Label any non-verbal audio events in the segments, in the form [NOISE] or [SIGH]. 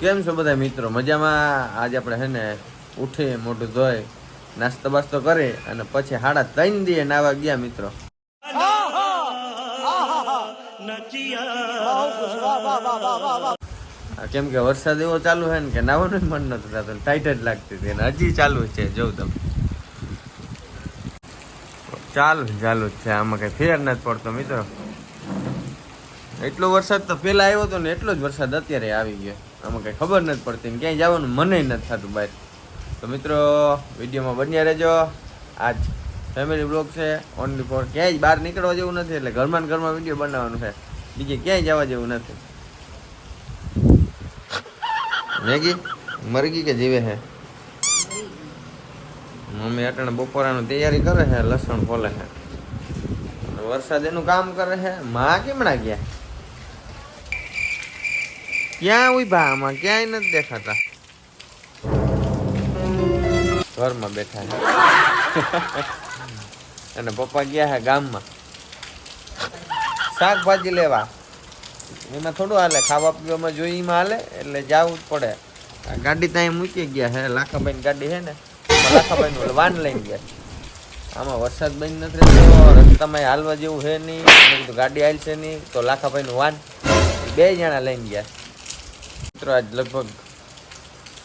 કેમ છો બધા મિત્રો? મજામાં? આજે આપણે હે ને ઉઠી, મોઢું ધોઈ નાસ્તો બાસ્તો કરી અને પછી હાડા ત્રણ દીએ નાવા ગયા મિત્રો. કેમ કે વરસાદ એવો ચાલુ છે ને કે નાવાનું મન નતું થતું ટાઈટ જ લાગતી હતી અને હજી ચાલુ છે, જોઉં તમે. ચાલુ ચાલુ જ છે, આમાં કઈ ફેર નથી પડતો મિત્રો. એટલો વરસાદ તો પેલા આવ્યો હતો ને એટલો જ વરસાદ અત્યારે આવી ગયો. આમાં કઈ ખબર નથી પડતી ક્યાંય જવાનું મને નથી થતું બહાર. તો મિત્રો, વિડીયોમાં બન્યા રહેજો. આજ ફેમિલી બ્લોગ છે ઓનલી ફોર ક્યાંય બહાર નીકળવા જેવું નથી, એટલે ઘરમાં ઘરમાં વીડિયો બનાવવાનું છે. બીજે ક્યાંય જવા જેવું નથી. મેગી? મરગી કે જીવે છે મમ્મી અટાણે બપોરાનું તૈયારી કરે છે લસણ ફોલે છે વરસાદ એનું કામ કરે છે માં કેમણા ગયા? ક્યાં ઊભા આમાં? ક્યાંય નથી દેખાતા. ઘરમાં બેઠા છે. અને પપ્પા ગયા છે ગામમાં. શાકભાજી લેવા. એમાં થોડું હાલે, ખાવા પીવામાં જોઈ એમાં હાલે, એટલે જવું જ પડે. ગાડી ત્યાં મૂકી ગયા છે, લાખાભાઈની ગાડી છે ને. લાખાભાઈ નું વાન લઈને ગયા આમાં વરસાદ બંધ નથી રહેતો રસ્તામાં હાલવા જેવું છે નહીં. ગાડી હાલશે નહીં, તો લાખાભાઈનું વાન. બે જણા લઈને ગયા મિત્રો, આજ લગભગ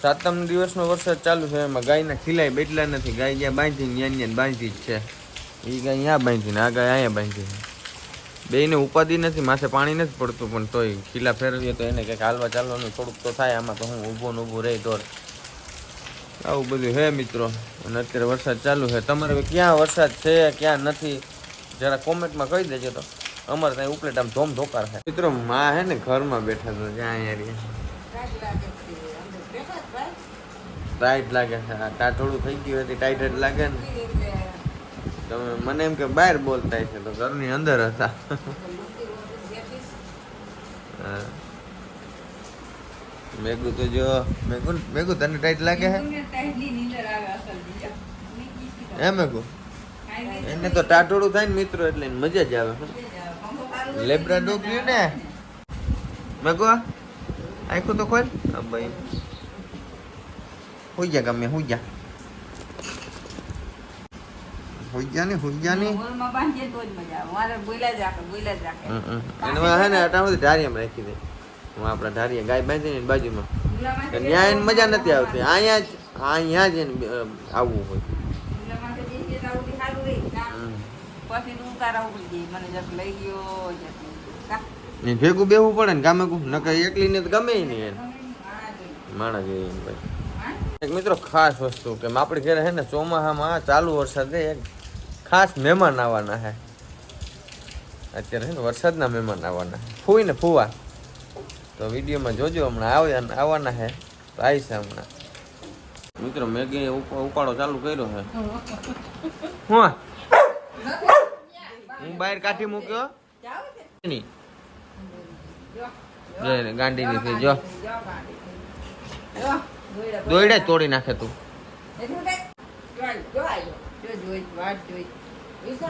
સાતમ દિવસનો વરસાદ ચાલુ છે. એમાં ગાયના ખીલાય બેટલા નથી. ગાય જ્યાં બાંધી ત્યાં ત્યાં બાંધી જ છે. એ ગાય અહીંયા બાંધી ને આ ગાય અહીંયા બાંધી છે બેયને ઉપાધિ નથી, માથે પાણી નથી પડતું, પણ તોય ખીલા ફેરવીએ તો એને કંઈક હાલવા ચાલવાનું થોડુંક તો થાય. આમાં તો હું ઊભો ને ઊભું રહી તો આવું બધું હે મિત્રો. અને અત્યારે વરસાદ ચાલુ છે. તમારે ક્યાં વરસાદ છે, ક્યાં નથી? જરા કોમેન્ટમાં કહી દેજો તો. અમારે ત્યાં ઉપલેટ આમ ધોમ ધોકાર છે. મિત્રો, માં હે ને ઘરમાં બેઠા તો, જ્યાં અહીંયા રહી ટાઈટ લાગે. છે આ ટાટોળું થઈ ગયું હતી ટાઈટ જ લાગે ને. તમે મને એમ કે બહાર બોલતા છે તો ઘરની અંદર હતા. મેઘુ તો જો મેગુ મેગુ તને ટાઈટ લાગે છે હે મેગુ? એને તો ટાટોળું થાય ને મિત્રો એટલે મજા જ આવે. લેબ્રા ડોગ ને? મેગુ આખું તો ખોલ. ભાઈ. હોઈ જા ગમે હોઈ જા હોઈ જા ને હોઈ જા ને. એને હે ને આટા બધી ઢારિયામાં રાખી દે. હું આપણા ઢારિયા ગાય બાંધી ને બાજુમાં. ત્યાં એને મજા નથી આવતી. અહીંયા જ અહીંયા જ એને આવવું હોય. ભેગું બેહવું પડે ને ગામે નકર એકલી ને તો ગમે નહીં એને. માણા જોઈએ ભાઈ મિત્રો ખાસ વસ્તુ કે આપણી ઘરે હે ને ચોમાસામાં ચાલુ વરસાદે એક ખાસ મહેમાન આવવાના હે. અત્યારે છે ને વરસાદના મહેમાન આવવાના છે ફૂઈ ને ફૂવા. તો વિડીયોમાં જોજો, હમણાં આવ્યા આવવાના છે તો આવીશ હમણાં. મિત્રો મેગી ઉપ- ઉપાડો ચાલુ કર્યો છે હું? હું બહાર કાઢી મૂક્યો? ગાંડીની થઈ જો. દોયડે તોડી નાખે તું.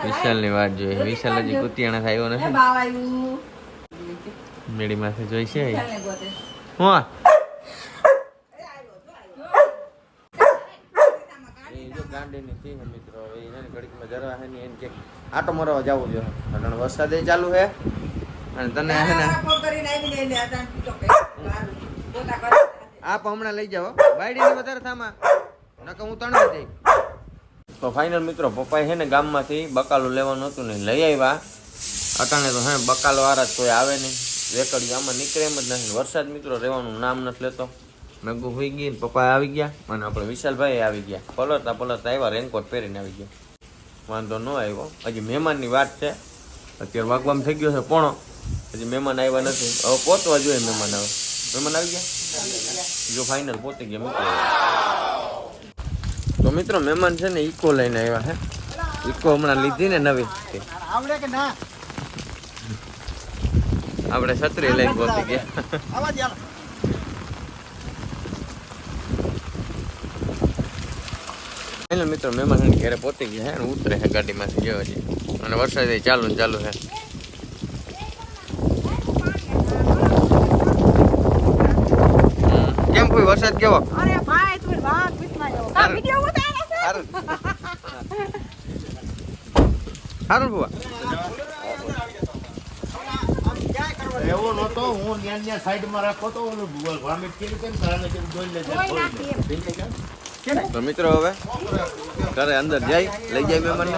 વિશાલની વાત જોઈએ. વિશાલ હજી કુતિયાણા થયો નથી. માથે જોઈ છે હું એ જો ગાંડીની મિત્રો હવે ઘડીકમાં જરા હે ને એને કે આટો મરવા જવું જોઈએ કારણ વરસાદે ચાલુ છે અને તને ને આપ હમણાં લઈ જાઓ. બાયડીને વધારે થામાં. નકર હું તણવા જઈ તો ફાઇનલ મિત્રો, પપ્પાએ છે ને ગામમાંથી બકાલું લેવાનું હતું ને લઈ આવ્યા. અટાણે તો હે, બકાલો જ કોઈ આવે નહીં. રેકડી આમાં નીકળે એમ જ નથી વરસાદ મિત્રો રહેવાનું નામ નથી લેતો. મેં હોઈ ગઈ ને પપ્પા આવી ગયા અને આપણે વિશાલભાઈ આવી ગયા. પલરતા પલરતા આવ્યા, રેનકોટ પહેરીને આવી ગયા. વાંધો ન આવ્યો. હજી મહેમાનની વાત છે. અત્યારે વાગવામાં થઈ ગયો છે પોણો. હજી મહેમાન આવ્યા નથી. હવે પહોંચવા જોઈએ મહેમાન આવે મહેમાન આવી ગયા? જો ફાઇનલ પોતે ગયા મિત્રો તો મિત્રો મહેમાન છે ને ઈકો લઈને આવ્યા હે. ઈકો હમણાં લીધી ને નવી. આવડે કે ના? આપણે છત્રી લઈને પહોંચી ગયા. આવા ફાઇનલ મિત્રો મહેમાન પોતી ઘરે પહોંચી ગયા હે ઉતરે છે ગાડીમાંથી જો હજી અને વરસાદ ચાલુ ને ચાલુ છે હમ. વરસાદ કેવો? અરે ભાઈ તું વાત પૂછમાં આવ્યો આ વિડિયો ઉતારે છે. સારું સારું બુઆ એવો નહોતો હું ન્યા ન્યા સાઈડમાં રાખો તો કેમ જોઈ લેજે. મિત્રો હવે ઘરે અંદર જાય લઈ જાય મહેમાન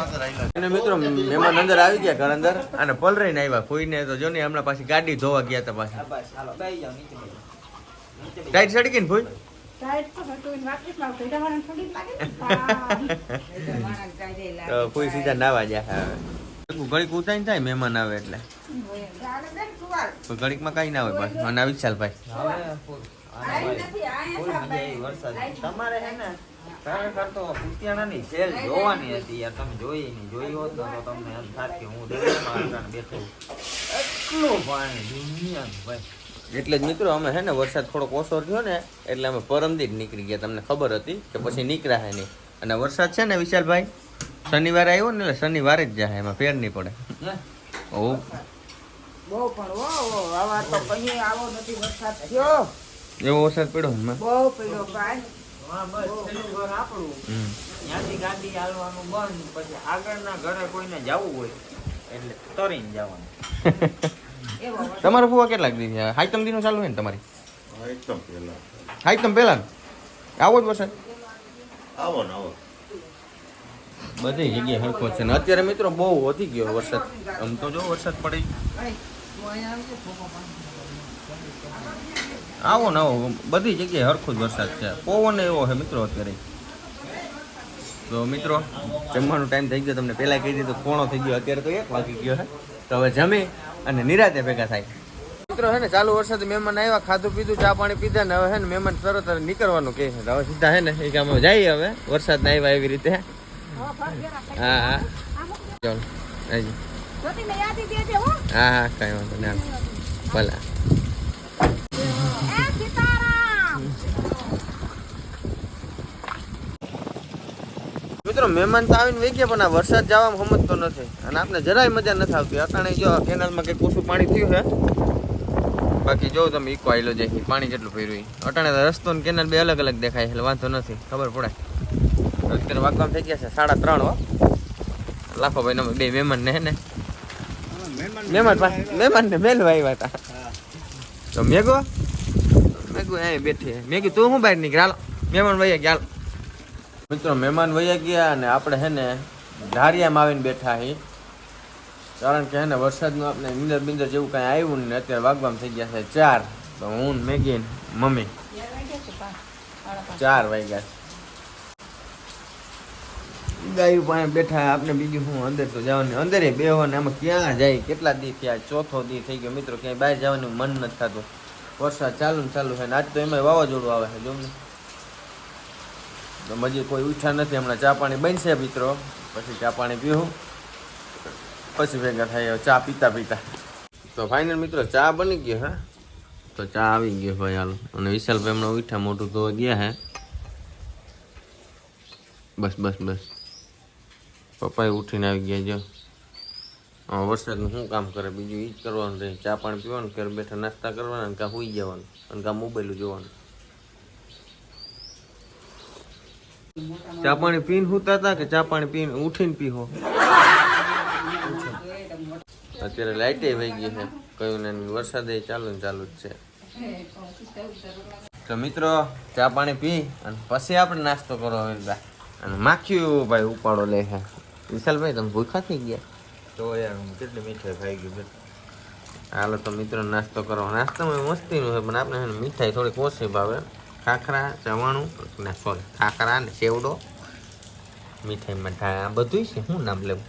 અને મિત્રો મહેમાન અંદર આવી ગયા ઘર અંદર. અને પલરાઈને આવ્યા કોઈને તો જો ને હમણાં પાછી ગાડી ધોવા ગયા હતા પાછી. ટાઈટ સડી ગઈ ને તો ફૂઈ સીધા નાવા હવે ઘડીક ઉતાઈ થાય મહેમાન આવે એટલે તો ઘડીકમાં કઈ ના હોય આવી ચાલ ભાઈ તમારે હે ને ખરેખર તો કુતિયાણાની સેલ જોવાની હતી યાર તમે જોઈ નહીં જોઈ હોત ને તો તમને એમ થાત કે હું દરિયામાં બેઠો. એટલું પાણી દુનિયાનું ભાઈ એટલે જ મિત્રો અમે હે ને વરસાદ થોડોક ઓછો થયો ને એટલે અમે પરમદી જ નીકળી ગયા. તમને ખબર હતી કે પછી નીકળ્યા હે નહીં. અને વરસાદ છે ને વિશાલભાઈ? શનિવારે આવ્યો ને એટલે શનિવારે જ જાય એમાં ફેર નહીં પડે. ઓ. બહુ પણ ઓ ઓ આવા તો કहीं આવો નથી વરસાદ થયો. એવો વરસાદ પડ્યો હમણાં બહુ પડ્યો ભાઈ. હમ. ત્યાંથી ગાડી હાલવાનું બંધ પછી આગળના ઘરે કોઈને જવું હોય એટલે તરીને જવાનું. [LAUGHS] તમારે ફુવા કેટલાક દી થયા હાઈતમ દીનું ચાલુ હોય ને તમારી? પહેલા. હાઈતમ પહેલા આવો જ વરસાદ? આવો ને આવો. બધી જગ્યાએ હરખો છે ને. અત્યારે મિત્રો બહુ વધી ગયો વરસાદ. આમ તો જો વરસાદ પડી. આવો ને આવો. બધી જગ્યાએ હરખો જ વરસાદ છે. પવન એવો છે મિત્રો અત્યારે. તો મિત્રો જમવાનો ટાઈમ થઈ ગયો. તમને પહેલાં કહી દીધું પોણો થઈ ગયો. અત્યારે તો એક વાગી ગયો છે તો હવે જમી. અને નિરાતે ભેગા થાય. મિત્રો હે ને ચાલુ વરસાદ મહેમાન આવ્યા ખાધું પીધું ચા પાણી પીધા ને હવે હે ને મહેમાન તરત નીકળવાનું કહે છે. તો હવે સીધા હે ને એ કામ જઈએ હવે. વરસાદ ના આવ્યા એવી રીતે હા. હા ચાલો હો? હા હા કાંઈ વાંધો નહીં હાલો. ભલા એ સીતારામ મિત્રો, મહેમાન તો આવીને વહી ગયા, પણ આ વરસાદ જવામાં સમજતો નથી. અને આપણે જરાય મજા નથી આવતી. અટાણે જો કેનાલમાં કંઈક ઓછું પાણી થયું છે. બાકી જો તમે ઈકો આવેલો જાય પાણી કેટલું ભર્યું. અટાણે રસ્તો ને કેનાલ બે અલગ અલગ દેખાય એટલે વાંધો નથી. ખબર પડે. અત્યારે વાગવામ થઈ ગયા છે સાડા ત્રણ, હો. લાખો ભાઈ બે મહેમાન ને, હે ને? મહેમાન મહેમાન ને મેલવા આવ્યા હતા. તો મેગો મેગો એ બેઠી મેગી તું શું બહાર નીકળ્યા? મહેમાન ભાઈ ગયા. મિત્રો, મહેમાન વયા ગયા અને આપણે હે ને ધારિયામાં આવીને બેઠા હી. કારણ કે હે વરસાદનું આપણે નીંદર બિંદર જેવું કાંઈ આવ્યું ને અત્યારે વાગવામાં થઈ ગયા છે ચાર. તો હું મેગીન મેગી મમ્મી. ચાર વાગ્યા ગાયું પાસે બેઠા આપણે બીજું હું અંદર તો જવાનું અંદર એ બેહો ને આમાં ક્યાં જાય, કેટલા દી થયા, ચોથો દી થઈ ગયો. મિત્રો, ક્યાંય બહાર જવાનું મન નથી થતું. વરસાદ ચાલુ ને ચાલુ છે ને આજ તો એમાં વાવાઝોડું આવે છે જોઉં ને તો હજી કોઈ ઉઠ્યા નથી, હમણાં ચા પાણી બનશે મિત્રો. પછી ચા પાણી પીવું પછી ભેગા થાય ચા પીતા પીતા. તો ફાઇનલ મિત્રો ચા બની ગયો હે? તો ચા આવી ગયો ભાઈ હાલ. અને વિશાલભાઈ હમણાં ઉઠા મોટું ધોવા ગયા હે. બસ બસ બસ. પપ્પાએ ઉઠીને આવી ગયા જો. વરસાદનું શું કામ કરે? બીજું એ જ કરવાનું રહે. ચા પાણી પીવાનું, ઘરે બેઠા નાસ્તા કરવાના અને કાં સુઈ જવાનું. અને કાં મોબાઈલ જોવાનું. ચા પાણી પીને સુતા હતા કે ચા પાણી પીને ઉઠીને પીહો? અત્યારે લાઇટે વહી ગઈ છે. કયું ને વરસાદે ચાલુ ને ચાલુ જ છે. તો મિત્રો ચા પાણી પી અને પછી આપણે નાસ્તો કરો હવે અને માખ્યું ભાઈ ઉપાડો લે છે. વિશાલભાઈ તમે ભૂખા થઈ ગયા? તો યાર હું કેટલી મીઠાઈ ખાઈ ગયું. હાલો તો મિત્રો નાસ્તો કરો નાસ્તામાં મસ્તીનું છે પણ આપણે મીઠાઈ થોડીક ઓછી ભાવે. ખાખરા ચવાણું ને સોરી ખાખરા ને સેવડો મીઠાઈ ઢા- આ બધું છે. શું નામ લેવું?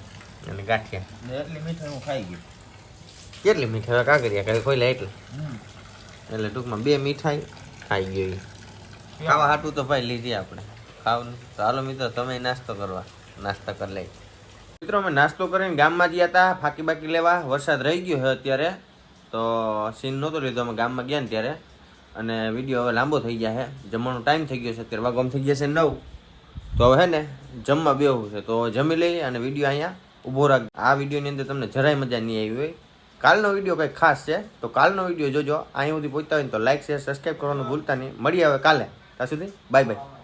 અને ગાંઠિયા? એટલી મીઠાઈ હું ખાઈ ગયું. કેટલી મીઠાઈ? કાકરિયા કરે કોઈ લે એટલે. એટલે ટૂંકમાં બે મીઠાઈ ખાઈ ગઈ ખાવા હાટું તો ભાઈ લીધી આપણે. ખાવાનું. તો હાલો મિત્રો તમે નાસ્તો કરવા. નાસ્તા કરી લઈ મિત્રો અમે નાસ્તો કરીને ગામમાં ગયા હતા ફાકી બાકી લેવા. વરસાદ રહી ગયો છે અત્યારે. તો સીન નહોતો લીધો. અમે ગામમાં ગયા ને ત્યારે. અને વીડિયો હવે લાંબો થઈ ગયા છે જમવાનો ટાઈમ થઈ ગયો છે. અત્યારે વાગવામાં થઈ ગયા છે નવ. તો હવે હે ને, જમવા બેવું છે. તો જમી લઈએ અને વીડિયો અહીંયા ઊભો રાખ. આ વિડીયોની અંદર તમને જરાય મજા નહીં આવી હોય. કાલનો વીડિયો કંઈક ખાસ છે, તો કાલનો વીડિયો જોજો. અહીં સુધી પહોંચતા હોય તો લાઈક શેર સબસ્ક્રાઈબ કરવાનું ભૂલતા નહીં. મળીએ હવે કાલે. ત્યાં સુધી બાય બાય